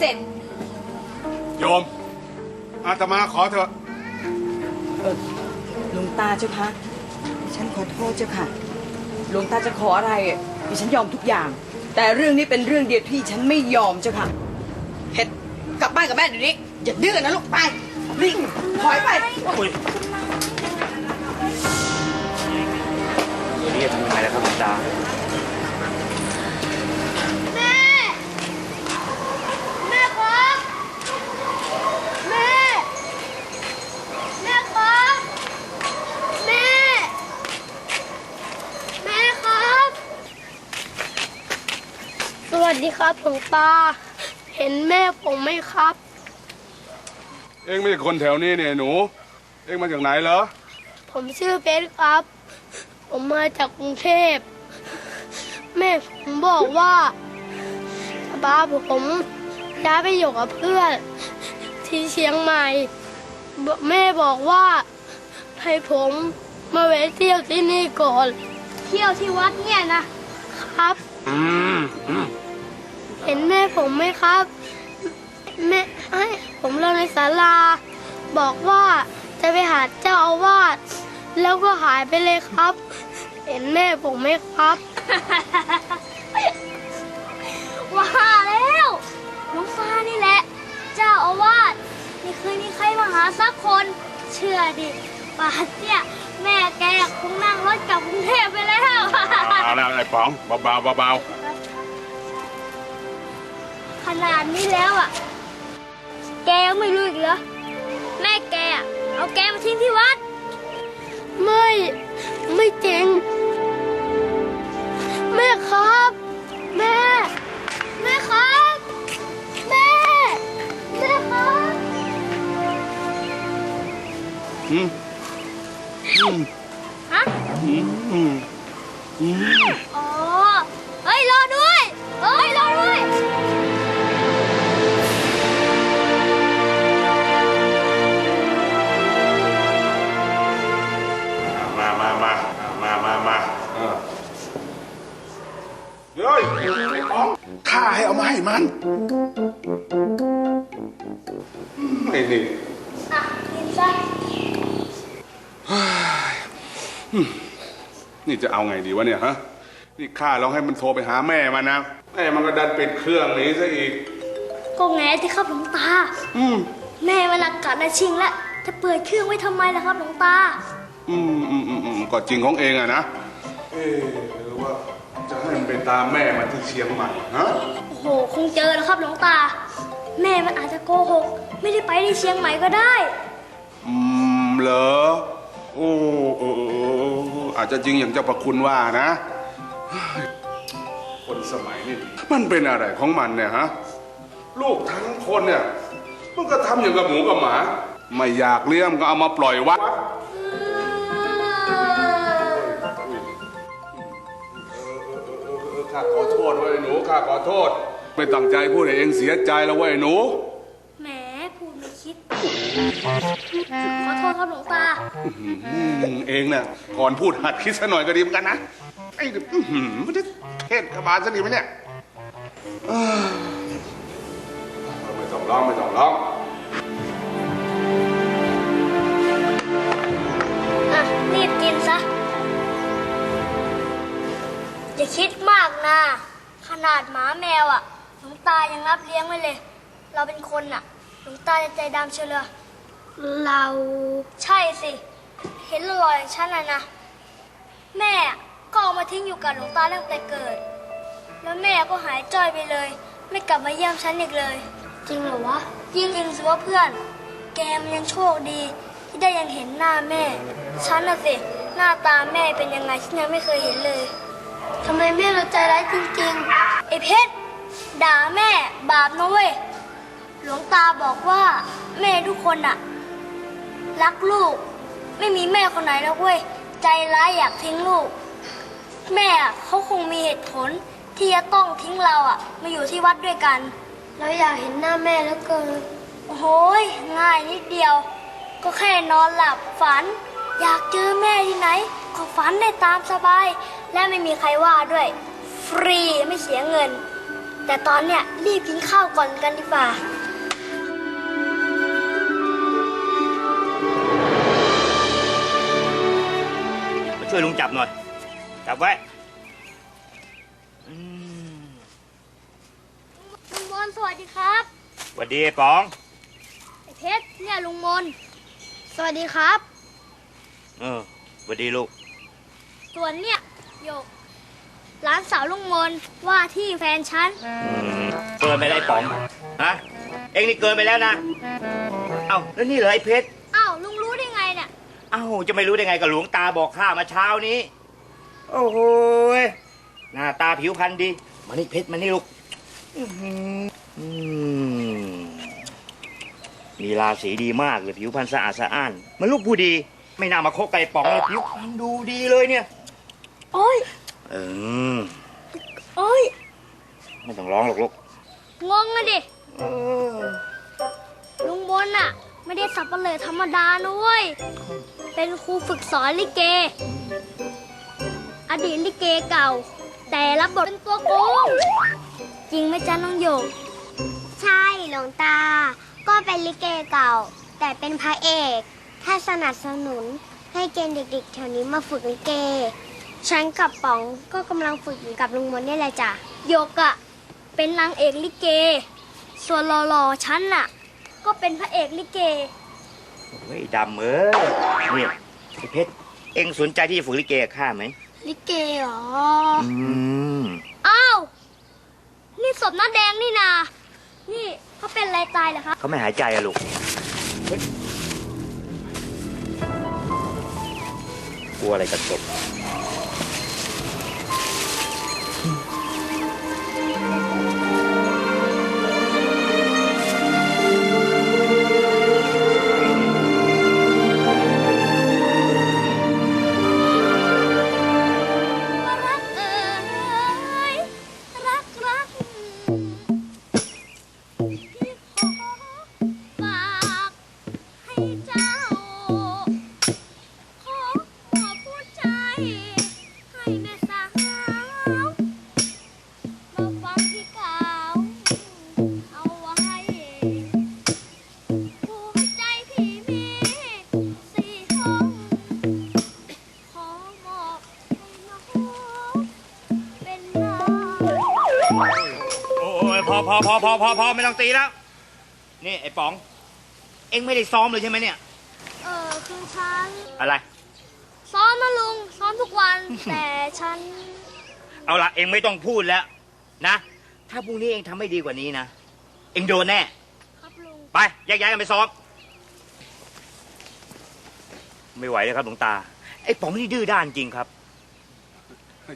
เสร็จ โยม อาตมาขอเถอะ หลวงตาเจ้าคะฉันขอโทษเจ้าค่ะ หลวงตาจะขออะไรดิฉันยอมทุกอย่าง แต่เรื่องนี้เป็นเรื่องเดียวที่ฉันไม่ยอมเจ้าค่ะเพชรกลับบ้านกับแม่เดี๋ยวนี้อย่าดื้อนะลูกไปวิ่งถอยไปนี่จะทำยังไงล่ะครับหลวงตา แม่ แม่ครับ แม่ แม่ครับ แม่ แม่ครับ ส วัสดีครับหลวงตา เห็นแม่ผมไหมครับ เอ็งไม่ใช่คนแถวนี้เนี่ยหนู เอ็งมาจากไหนเหรอ ผมชื่อเพชรครับ ผมมาจากกรุงเทพ แม่ผมบอกว่าบ้าผมย้ายไปอยู่กับเพื่อน ที่เชียงใหม่บแม่บอกว่าให้ผมมาแวะเที่ยวที่นี่ก่อน เที่ยวที่วัดเนี่ยนะครับ อืมอืมเห็นแม่ผมไหมครับ แม่ให้ผมเล่าในศาลา บอกว่าจะไปหาเจ้าอาวาสแล้วก็หายไปเลยครับ เห็นแม่ผมไหมครับว่าแล้วน้องฟ้านี่แหละ เจ้าอาวาสไม่เคยมีใครมาหาสักคน เชื่อดิป่านเนี่ยแม่แกคงนั่งรถกลับกรุงเทพไปแล้ว เอาละไอ้ป๋องเบาๆเบา ขนาดนี้แล้วอะ แกยังไม่รู้อีกเหรอ แม่แกอะเอาแกมาทิ้งที่วัด ไม่ ไม่จริง แม่ครับ แม่ แม่ครับ แม่ แม่ครับๆอืมอืมฮะ อืมอืมอืม อ๋อ เฮ้ย รอด้วย เฮ้ย รอด้วย ข้าให้เอามาให้มันไอ้นี่อะกินซะนี่จะเอาไงดีวะเนี่ยฮะ นี่ข้าลองให้มันโทรไปหาแม่มันนะ แม่มันก็ดันปิดเครื่องหนีซะอีก ก็แงที่ครับหลวงตา อืมแม่เวลากัดนะชิงแล้วจะเปิดเครื่องไว้ทำไมล่ะครับหลวงตาอืมอืมอืมอืมก็จริงของเองอะนะ เอ๊ะหรือว่า จะให้มันไปตามแม่มันที่เชียงใหม่ฮะโอ้โห คงเจอแล้วครับหลวงตา แม่มันอาจจะโกหก ไม่ได้ไปที่เชียงใหม่ก็ได้ อืมเหรอโอ้เออเออเอออาจจะจริงอย่างเจ้าพระคุณว่านะเฮ้ยคนสมัยนี้มันเป็นอะไรของมันเนี่ยฮะลูกทั้งคนเนี่ยมันก็ทำอย่างกับหมูกับหมา ไม่อยากเลี้ยงก็เอามาปล่อยวัด ข้าขอโทษ ไม่ตั้งใจพูดให้เองเสียใจแล้วเว้ยหนู แหมพูดไม่คิด ขอโทษครับหลวงตา อืมเองเนี่ยก่อนพูดหัดคิดซะหน่อยก็ดีเหมือนกันนะไอ้อื้อหือมันจะเทศกระบาลซะดีไหมเนี่ยเอ้อไม่ต้องร้องไม่ต้องร้องอะ รีบกินซะ อย่าคิดมากนะข นาดหมาแมวอะหลวงตายังรับเลี้ยงไว้เลย เราเป็นคนอะหลวงตาจะใจดำเชียวเลยเราใช่สิ เห็นรอยอย่างฉันน่ะนะ แม่ก็เอามาทิ้งอยู่กับหลวงตาตั้งแต่เกิด แล้วแม่ก็หายจ้อยไปเลย ไม่กลับมาเยี่ยมฉันอีกเลย จริงเหรอวะจริงจริงสิว่าเพื่อน แกมันยังโชคดี ที่ได้ยังเห็นหน้าแม่ ฉันน่ะสิ หน้าตาแม่เป็นยังไงฉันยังไม่เคยเห็นเลย ทำไมแม่เราใจร้ายจริงๆ ไอ้เพชรด่าแม่บาปนะเว้ย หลวงตาบอกว่าแม่ทุกคนอะรักลูก ไม่มีแม่คนไหนแล้วเว้ย ใจร้ายอยากทิ้งลูก แม่อะเขาคงมีเหตุผลที่จะต้องทิ้งเราอะมาอยู่ที่วัดด้วยกัน เราอยากเห็นหน้าแม่แล้วเกิน โอ้โหยง่ายนิดเดียว ก็แค่นอนหลับฝัน อยากเจอแม่ที่ไหน ก็ก็ฝันได้ตามสบาย และไม่มีใครว่าด้วย ฟรีไม่เสียเงิน แต่ตอนเนี้ยรีบกินข้าวก่อนกันดีกว่ามาช่วยลุงจับหน่อย จับไว้อืมลุงมนสวัสดีครับสวัสดีไอ้ป๋องไอ้เพชรเนี่ยลุงมนสวัสดีครับ เออสวัสดีลูก ส่วนเนี่ย โยกหลานสาวลุงมนว่าที่แฟนฉันอืมเกินไปแล้วไอ้ป๋องฮะเอ็งนี่เกินไปแล้วนะ เอ้าแล้วนี่เหรอไอ้เพชรอ้าวลุงรู้ได้ไงเนี่ย เอ้าจะไม่รู้ได้ไงกับหลวงตาบอกข้ามาเช้านี้ โอ้โหยหน้าตาผิวพรรณดีมานี่เพชรมานี่ลูกอื้อหืออืมมีราศีดีมากเลยผิวพรรณสะอาดสะอ้านมันลูกผู้ดี ไม่น่ามาคบไก่ป๋องเลยผิวพรรณดูดีเลยเนี่ย โอ้ยเออโอ้ยไม่ต้องร้องหรอกลูกงงอะดิเออลุงมนอะไม่ได้สับเปลือธรรมดานะเว้ยเป็นครูฝึกสอนลิเก อดีตลิเกเก่า แต่รับบทเป็นตัวโกงจริงไหมจ๊ะน้องโยก ใช่หลวงตา ก็เป็นลิเกเก่า แต่เป็นพระเอก ถ้าสนับสนุนให้เกณฑ์เด็กๆแถวนี้มาฝึกลิเก ฉันกับป๋องก็กำลังฝึกอยู่กับลุงมนนี่แหละจ้ะโยกอะเป็นนางเอกลิเก ส่วนหล่อๆฉันน่ะ ก็เป็นพระเอกลิเก เฮ้ยดำเอ้ยนี่ไอ้เพชรเอ็งสนใจที่จะฝึกลิเกกับข้าไหมลิเกเหรออืมอ้าวนี่ศพน้าแดงนี่นา นี่เขาเป็นอะไรตายเหรอครับเขาไม่หายใจอะลูกเฮ้ยกลัวอะไรกันศพ ต้องตีแล้ว นี่ไอ้ป๋อง เอ็งไม่ได้ซ้อมเลยใช่ไหมเนี่ย เออคือฉัน อะไร ซ้อมนะลุง ซ้อมทุกวัน แต่ฉัน เอาละเอ็งไม่ต้องพูดแล้วนะ ถ้าพรุ่งนี้เอ็งทำไม่ดีกว่านี้นะ เอ็งโดนแน่ ครับลุง ไปแยกย้ายกันไปซ้อม ไม่ไหวเลยครับหลวงตา ไอ้ป๋องนี่ดื้อด้านจริงครับ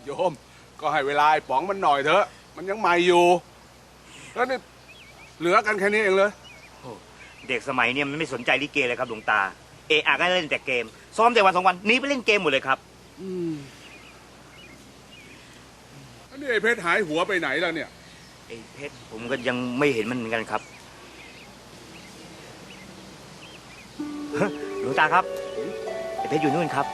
โยม ก็ให้เวลาไอ้ป๋องมันหน่อยเถอะ มันยังใหม่อยู่ แล้วนี่ เหลือกันแค่นี้เองเลย เด็กสมัยเนี่ยมันไม่สนใจลิเกเลยครับหลวงตา เอะอะก็เล่นแต่เกม ซ้อมแต่วันสองวันหนี้ไปเล่นเกมหมดเลยครับอันนี้ไอ้เพชรหายหัวไปไหนแล้วเนี่ย ไอ้เพชรผมก็ยังไม่เห็นมันเหมือนกันครับหลวงตาครับไอ้เพชรอยู่นู่นครับ